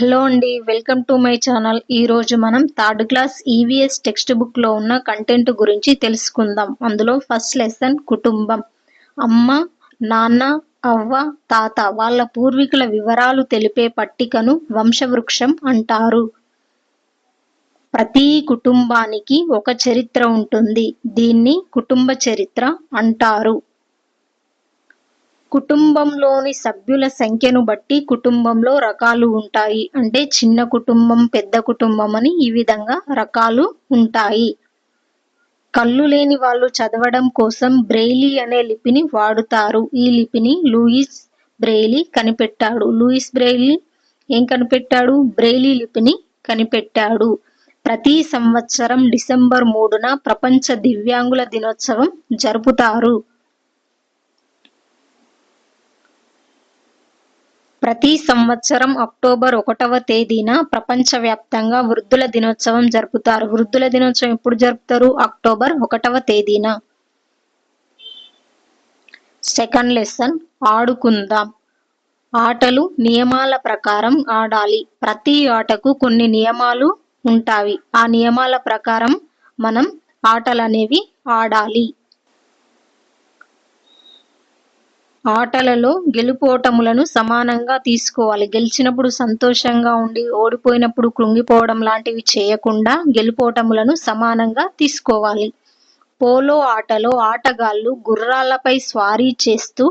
Hello అండి welcome to my channel. ఈరోజు మనం థర్డ్ క్లాస్ ఈవీఎస్ టెక్స్ట్ బుక్లో ఉన్న కంటెంట్ గురించి తెలుసుకుందాం. అందులో ఫస్ట్ లెసన్ కుటుంబం. అమ్మ నాన్న అవ్వ తాత వాళ్ళ పూర్వీకుల వివరాలు తెలిపే పట్టికను వంశవృక్షం అంటారు. ప్రతి కుటుంబానికి ఒక చరిత్ర ఉంటుంది. దీన్ని కుటుంబ చరిత్ర అంటారు. కుటుంబంలోని సభ్యుల సంఖ్యను బట్టి కుటుంబంలో రకాలు ఉంటాయి. అంటే చిన్న కుటుంబం పెద్ద కుటుంబం అని ఈ విధంగా రకాలు ఉంటాయి. కళ్ళు లేని వాళ్ళు చదవడం కోసం బ్రెయిలీ అనే లిపిని వాడుతారు. ఈ లిపిని లూయిస్ బ్రెయిలీ కనిపెట్టాడు. లూయిస్ బ్రెయిలీ ఏం కనిపెట్టాడు? బ్రెయిలీ లిపిని కనిపెట్టాడు. ప్రతి సంవత్సరం డిసెంబర్ మూడున ప్రపంచ దివ్యాంగుల దినోత్సవం జరుపుతారు. ప్రతి సంవత్సరం అక్టోబర్ ఒకటవ తేదీన ప్రపంచవ్యాప్తంగా వృద్ధుల దినోత్సవం జరుపుతారు. వృద్ధుల దినోత్సవం ఎప్పుడు జరుపుతారు? అక్టోబర్ ఒకటవ తేదీన. Second lesson. ఆడుకుందాం. ఆటలు నియమాల ప్రకారం ఆడాలి. ప్రతి ఆటకు కొన్ని నియమాలు ఉంటాయి. ఆ నియమాల ప్రకారం మనం ఆటలు అనేవి ఆడాలి. ఆటలలో గెలుపోటములను సమానంగా తీసుకోవాలి. గెలిచినప్పుడు సంతోషంగా ఉండి ఓడిపోయినప్పుడు కృంగిపోవడం లాంటివి చేయకుండా గెలుపోటములను సమానంగా తీసుకోవాలి. పోలో ఆటలో ఆటగాళ్ళు గుర్రాలపై స్వారీ చేస్తూ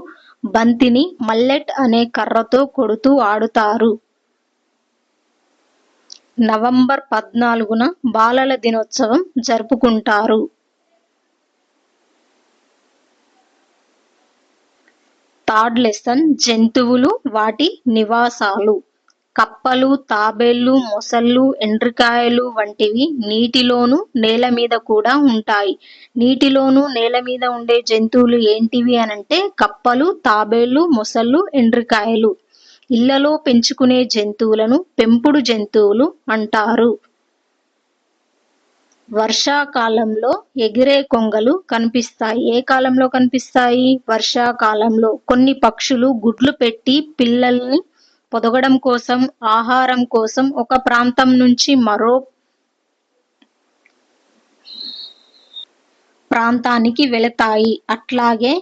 బంతిని మల్లెట్ అనే కర్రతో కొడుతూ ఆడుతారు. నవంబర్ పద్నాలుగున బాలల దినోత్సవం జరుపుకుంటారు. థర్డ్ లెసన్ జంతువులు వాటి నివాసాలు. కప్పలు తాబేళ్ళు మొసళ్ళు ఎండ్రికాయలు వంటివి నీటిలోను నేల మీద కూడా ఉంటాయి. నీటిలోను నేల మీద ఉండే జంతువులు ఏంటివి అనంటే కప్పలు తాబేళ్ళు మొసళ్ళు ఎండ్రికాయలు. ఇళ్ళలో పెంచుకునే జంతువులను పెంపుడు జంతువులు అంటారు. వర్షాకాలంలో ఎగిరే కొంగలు కనిపిస్తాయి. ఏ కాలంలో కనిపిస్తాయి? వర్షాకాలంలో కొన్ని పక్షులు గుడ్లు పెట్టి పిల్లల్ని పొదగడం కోసం ఆహారం కోసం ఒక ప్రాంతం నుంచి మరో ప్రాంతానికి వెళతాయి. అట్లాగే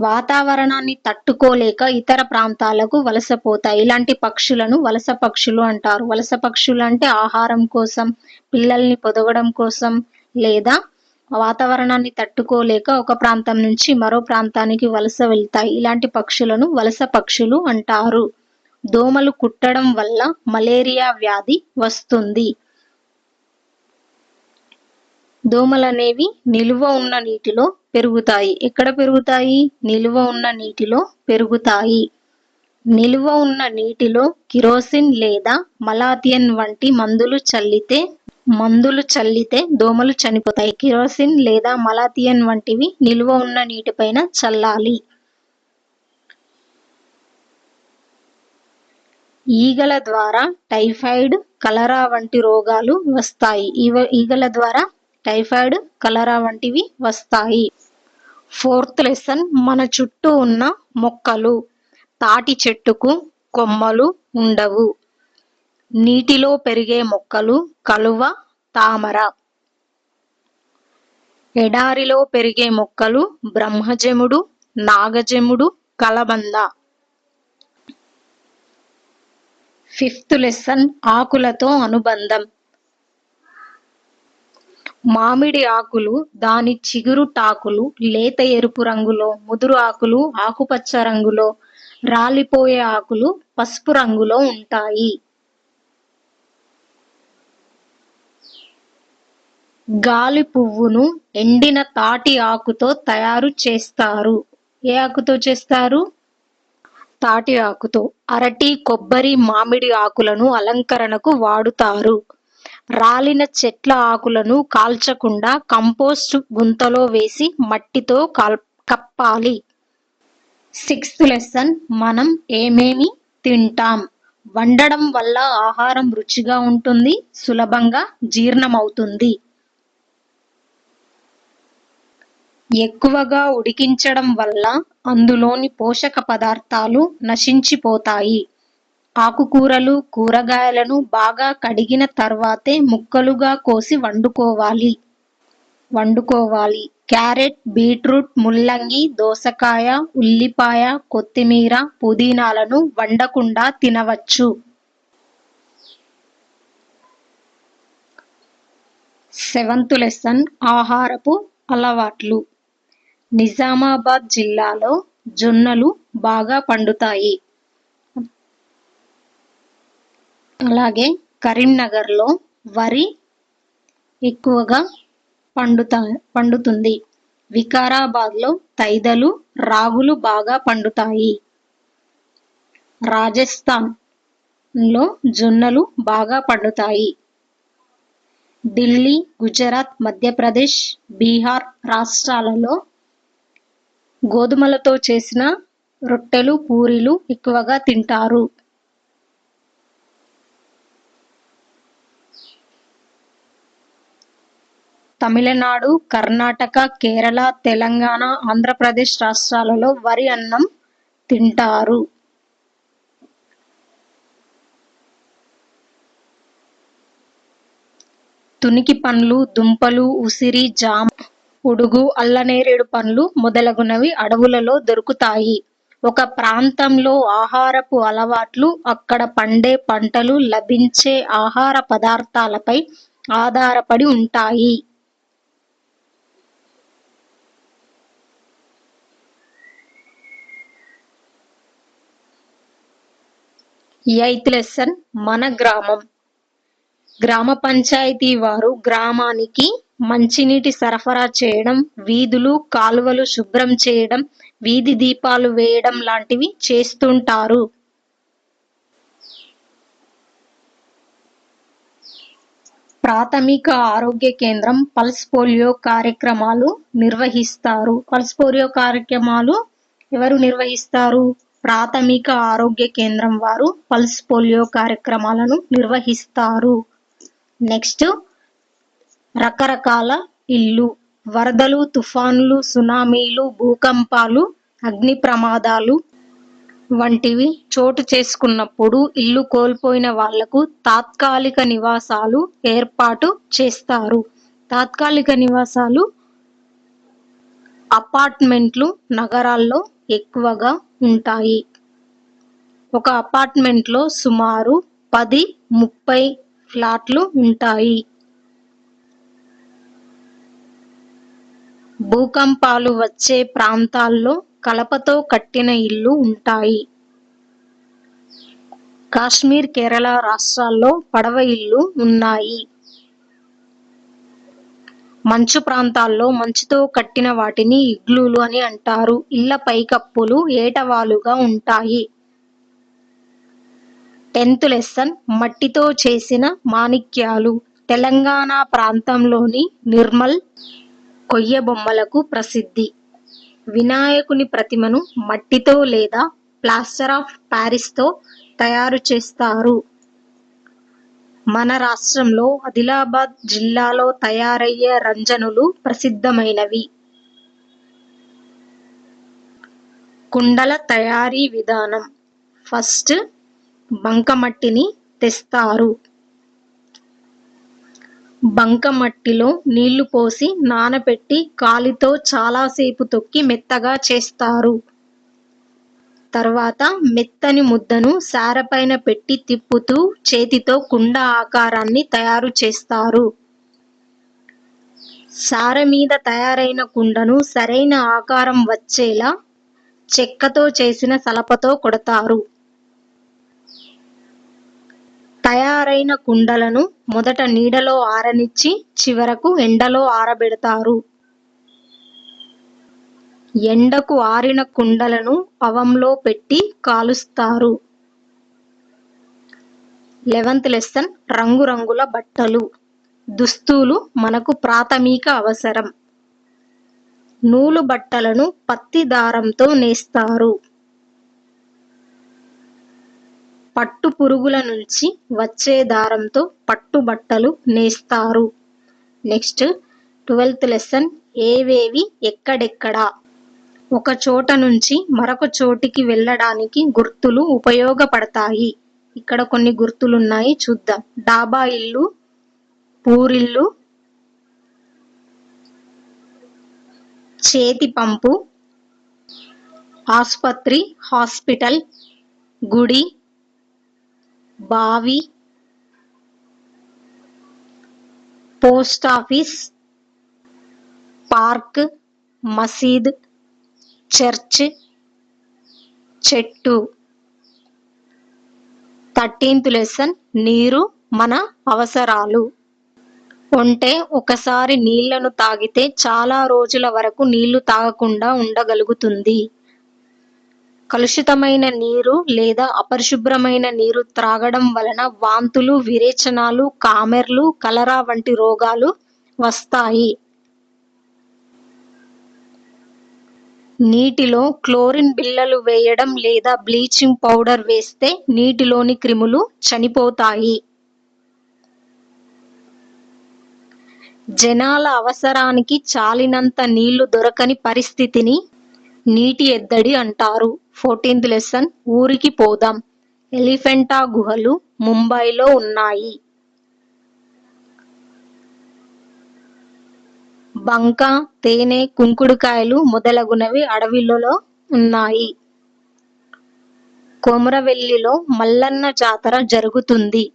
వాతావరణాన్ని తట్టుకోలేక ఇతర ప్రాంతాలకు వలసపోతాయి. ఇలాంటి పక్షులను వలస పక్షులు అంటారు. వలస పక్షులు అంటే ఆహారం కోసం పిల్లల్ని పొదగడం కోసం లేదా వాతావరణాన్ని తట్టుకోలేక ఒక ప్రాంతం నుంచి మరో ప్రాంతానికి వలస వెళ్తాయి. ఇలాంటి పక్షులను వలస పక్షులు అంటారు. దోమలు కుట్టడం వల్ల మలేరియా వ్యాధి వస్తుంది. దోమలనేవి నిలువ ఉన్న నీటిలో పెరుగుతాయి. ఎక్కడ పెరుగుతాయి? నిలువ ఉన్న నీటిలో పెరుగుతాయి. నిలువ ఉన్న నీటిలో కిరోసిన్ లేదా మలాథియన్ వంటి మందులు చల్లితే మందులు చల్లితే దోమలు చనిపోతాయి. కిరోసిన్ లేదా మలాథియన్ వంటివి నిలువ ఉన్న నీటిపైన చల్లాలి. ఈగల ద్వారా టైఫాయిడ్ కలరా వంటి రోగాలు వస్తాయి. ఈగల ద్వారా టైఫాయిడ్ కలరా వంటివి వస్తాయి. ఫోర్త్ లెసన్ మన చుట్టూ ఉన్న మొక్కలు తాటి చెట్టుకు కొమ్మలు ఉండవు. నీటిలో పెరిగే మొక్కలు కలువ తామర. ఎడారిలో పెరిగే మొక్కలు బ్రహ్మజముడు నాగజముడు కలబంద. ఫిఫ్త్ లెసన్ ఆకులతో అనుబంధం. మామిడి ఆకులు దాని చిగురు టాకులు లేత ఎరుపు రంగులో ముదురు ఆకులు ఆకుపచ్చ రంగులో రాలిపోయే ఆకులు పసుపు రంగులో ఉంటాయి. గాలి పువ్వును ఎండిన తాటి ఆకుతో తయారు చేస్తారు. ఏ ఆకుతో చేస్తారు? తాటి ఆకుతో. అరటి కొబ్బరి మామిడి ఆకులను అలంకరణకు వాడుతారు. రాలిన చెట్ల ఆకులను కాల్చకుండా కంపోస్ట్ గుంతలో వేసి మట్టితో కాల్ కప్పాలి. Sixth lesson. మనం ఏమేమి తింటాం? వండడం వల్ల ఆహారం రుచిగా ఉంటుంది సులభంగా జీర్ణమవుతుంది. ఎక్కువగా ఉడికించడం వల్ల అందులోని పోషక పదార్థాలు నశించిపోతాయి. ఆకుకూరలు కూరగాయలను బాగా కడిగిన తర్వాతే ముక్కలుగా కోసి వండుకోవాలి. వండుకోవాలి. క్యారెట్ బీట్రూట్ ముల్లంగి దోసకాయ ఉల్లిపాయ కొత్తిమీర పుదీనాలను వండకుండా తినవచ్చు. సెవెంత్ లెసన్ ఆహారపు అలవాట్లు. నిజామాబాద్ జిల్లాలో జొన్నలు బాగా పండుతాయి. అలాగే కరీంనగర్లో వరి ఎక్కువగా పండుతా పండుతుంది. వికారాబాద్లో తైదలు రాగులు బాగా పండుతాయి. రాజస్థాన్లో జొన్నలు బాగా పండుతాయి. ఢిల్లీ గుజరాత్ మధ్యప్రదేశ్ బీహార్ రాష్ట్రాలలో గోధుమలతో చేసిన రొట్టెలు పూరీలు ఎక్కువగా తింటారు. తమిళనాడు కర్ణాటక కేరళ తెలంగాణ ఆంధ్రప్రదేశ్ రాష్ట్రాలలో వరి అన్నం తింటారు. తునికి పండ్లు దుంపలు ఉసిరి జామ ఉడుగు అల్లనేరేడు పండ్లు మొదలగునవి అడవులలో దొరుకుతాయి. ఒక ప్రాంతంలో ఆహారపు అలవాట్లు అక్కడ పండే పంటలు లభించే ఆహార పదార్థాలపై ఆధారపడి ఉంటాయి. ఎయిత్ లెసన్ మన గ్రామం గ్రామ పంచాయతీ వారు గ్రామానికి మంచినీటి సరఫరా చేయడం వీధులు కాలువలు శుభ్రం చేయడం వీధి దీపాలు వేయడం లాంటివి చేస్తుంటారు ప్రాథమిక ఆరోగ్య కేంద్రం పల్స్ పోలియో కార్యక్రమాలు నిర్వహిస్తారు పల్స్ పోలియో కార్యక్రమాలు ఎవరు నిర్వహిస్తారు ప్రాథమిక ఆరోగ్య కేంద్రం వారు పల్స్ పోలియో కార్యక్రమాలను నిర్వహిస్తారు. నెక్స్ట్ రకరకాల ఇల్లు వరదలు తుఫాన్లు సునామీలు భూకంపాలు అగ్ని ప్రమాదాలు వంటివి చోటు చేసుకున్నప్పుడు ఇల్లు కోల్పోయిన వాళ్ళకు తాత్కాలిక నివాసాలు ఏర్పాటు చేస్తారు. తాత్కాలిక నివాసాలు అపార్ట్మెంట్లు నగరాల్లో ఎక్కువగా ఉంటాయి. ఒక అపార్ట్మెంట్లో సుమారు పది ముప్పై ఫ్లాట్లు ఉంటాయి. భూకంపాలు వచ్చే ప్రాంతాల్లో కలపతో కట్టిన ఇళ్ళు ఉంటాయి. కాశ్మీర్ కేరళ రాష్ట్రాల్లో పడవ ఇళ్ళు ఉన్నాయి. మంచు ప్రాంతాల్లో మంచుతో కట్టిన వాటిని ఇగ్లూలు అని అంటారు. ఇళ్ళ పైకప్పులు ఏటవాలుగా ఉంటాయి. టెన్త్ లెసన్ మట్టితో చేసిన మాణిక్యాలు. తెలంగాణ ప్రాంతంలోని నిర్మల్ కొయ్య బొమ్మలకు ప్రసిద్ధి. వినాయకుని ప్రతిమను మట్టితో లేదా ప్లాస్టర్ ఆఫ్ ప్యారిస్తో తయారు చేస్తారు. మన రాష్ట్రంలో ఆదిలాబాద్ జిల్లాలో తయారయ్యే రంజనులు ప్రసిద్ధమైనవి. కుండల తయారీ విధానం. ఫస్ట్ బంకమట్టిని తెస్తారు. బంకమట్టిలో నీళ్ళు పోసి నానబెట్టి కాలితో చాలాసేపు తొక్కి మెత్తగా చేస్తారు. తర్వాత మెత్తని ముద్దను సారపైన పెట్టి తిప్పుతూ చేతితో కుండ ఆకారాన్ని తయారు చేస్తారు. సార మీద తయారైన కుండను సరైన ఆకారం వచ్చేలా చెక్కతో చేసిన సలపతో కొడతారు. తయారైన కుండలను మొదట నీడలో ఆరనిచ్చి చివరకు ఎండలో ఆరబెడతారు. ఎండకు ఆరిన కుండలను పవంలో పెట్టి కాలుస్తారు. లెవెంత్ లెసన్ రంగురంగుల బట్టలు. దుస్తులు మనకు ప్రాథమిక అవసరం. నూలు బట్టలను పత్తి దారంతో నేస్తారు. పట్టు పురుగుల నుంచి వచ్చే దారంతో పట్టు బట్టలు నేస్తారు. నెక్స్ట్ ట్వెల్త్ లెసన్ ఏవేవి ఎక్కడెక్కడ? ఒక చోట నుంచి మరొక చోటికి వెళ్ళడానికి గుర్తులు ఉపయోగపడతాయి. ఇక్కడ కొన్ని గుర్తులున్నాయి చూద్దాం. డాబా ఇల్లు పూరిల్లు చేతి పంపు ఆసుపత్రి హాస్పిటల్ గుడి బావి పోస్ట్ ఆఫీస్ పార్క్ మసీద్ చర్చ్ చెట్టు. థర్టీన్త్ లెసన్ నీరు మన అవసరాలు. ఉంటే ఒకసారి నీళ్ళను తాగితే చాలా రోజుల వరకు నీళ్ళు తాగకుండా ఉండగలుగుతుంది. కలుషితమైన నీరు లేదా అపరిశుభ్రమైన నీరు త్రాగడం వలన వాంతులు విరేచనాలు కామెర్లు కలరా వంటి రోగాలు వస్తాయి. నీటిలో క్లోరిన్ బిళ్ళలు వేయడం లేదా బ్లీచింగ్ పౌడర్ వేస్తే నీటిలోని క్రిములు చనిపోతాయి. జనాల అవసరానికి చాలినంత నీళ్ళు దొరకని పరిస్థితిని నీటి ఎద్దడి అంటారు. ఫోర్టీన్త్ లెసన్ ఊరికి పోదాం. ఎలిఫెంటా గుహలు ముంబైలో ఉన్నాయి. బంక తేనె కుంకుడుకాయలు మొదలగునవి అడవిలలో ఉన్నాయి. కొమరవెల్లిలో మల్లన్న జాతర జరుగుతుంది.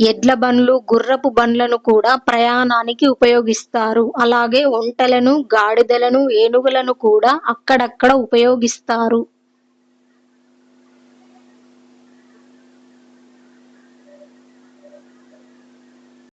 ఎడ్ల బండ్లు గుర్రపు బండ్లను కూడా ప్రయాణానికి ఉపయోగిస్తారు. అలాగే ఒంటెలను గాడిదలను ఏనుగులను కూడా అక్కడక్కడ ఉపయోగిస్తారు.